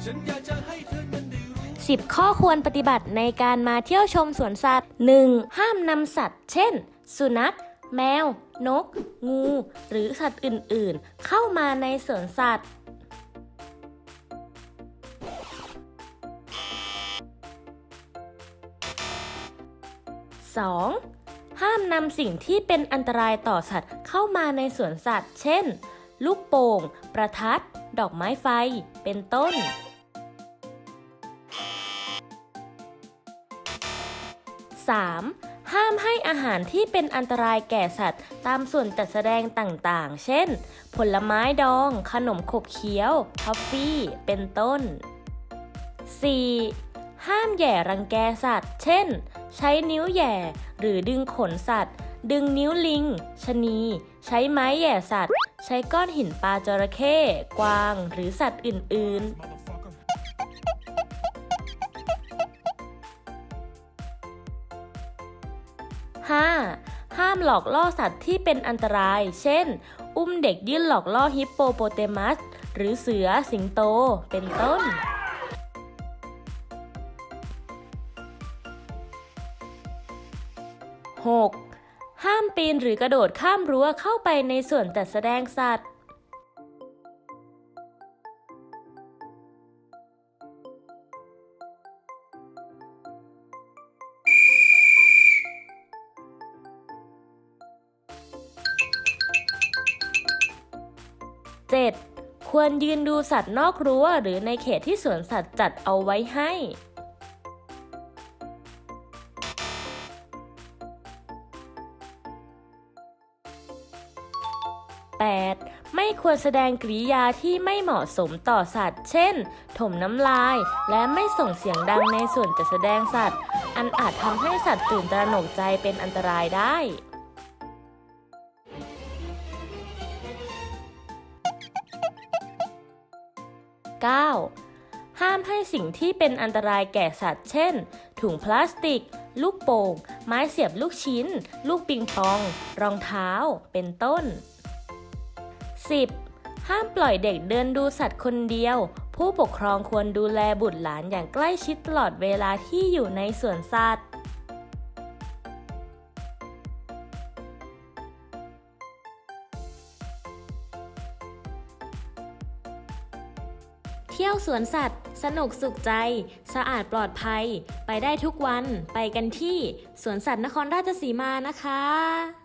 10 ข้อควรปฏิบัติในการมาเที่ยวชมสวนสัตว์ 1. ห้ามนำสัตว์ เช่น สุนัข แมว นก งู หรือสัตว์อื่นๆ เข้ามาในสวนสัตว์ 2. ห้ามนำสิ่งที่เป็นอันตรายต่อสัตว์เข้ามาในสวนสัตว์ เช่น ลูกโป่ง ประทัด ดอกไม้ไฟ เป็นต้น 3. ห้ามให้อาหารที่เป็นอันตรายแก่สัตว์ ตามส่วนจัดแสดงต่างๆ เช่น ผลไม้ดอง ขนมขบเคี้ยวท็อฟฟี่ เป็นต้น 4. ห้ามแย่รังแกสัตว์ เช่น ใช้นิ้วแย่ หรือดึงขนสัตว์ ดึงนิ้วลิงชะนี ใช้ไม้แย่สัตว์ ใช้ก้อนหินปลาจระเข้ กวาง หรือสัตว์อื่น ๆ 5. ห้ามหลอกล่อสัตว์ที่เป็นอันตราย เช่น อุ้มเด็กยื่นหลอกล่อฮิปโปโปเตมัส หรือเสือสิงโต เป็นต้น 6. ห้ามปีนหรือกระโดดข้ามรั้วเข้าไปในส่วนจัดแสดงสัตว์ 7. ควรยืนดูสัตว์นอกรั้วหรือในเขตที่สวนสัตว์จัดเอาไว้ให้ 8. ไม่ควรแสดงกริยาที่ไม่เหมาะสมต่อสัตว์ เช่น ถมน้ำลาย และไม่ส่งเสียงดังในส่วนจัดแสดงสัตว์ อันอาจทำให้สัตว์ตื่นตระหนกใจเป็นอันตรายได้ 9. ห้ามให้สิ่งที่เป็นอันตรายแก่สัตว์ เช่น ถุงพลาสติก ลูกโป่ง ไม้เสียบลูกชิ้น ลูกปิงปอง รองเท้า เป็นต้น 10. ห้ามปล่อยเด็กเดินดูสัตว์คนเดียว ผู้ปกครองควรดูแลบุตรหลานอย่างใกล้ชิดตลอดเวลาที่อยู่ในสวนสัตว์ ที่ยวสวนสัตว์ สนุกสุขใจ สะอาดปลอดภัย ไปได้ทุกวัน ไปกันที่สวนสัตว์นครราชสีมานะคะ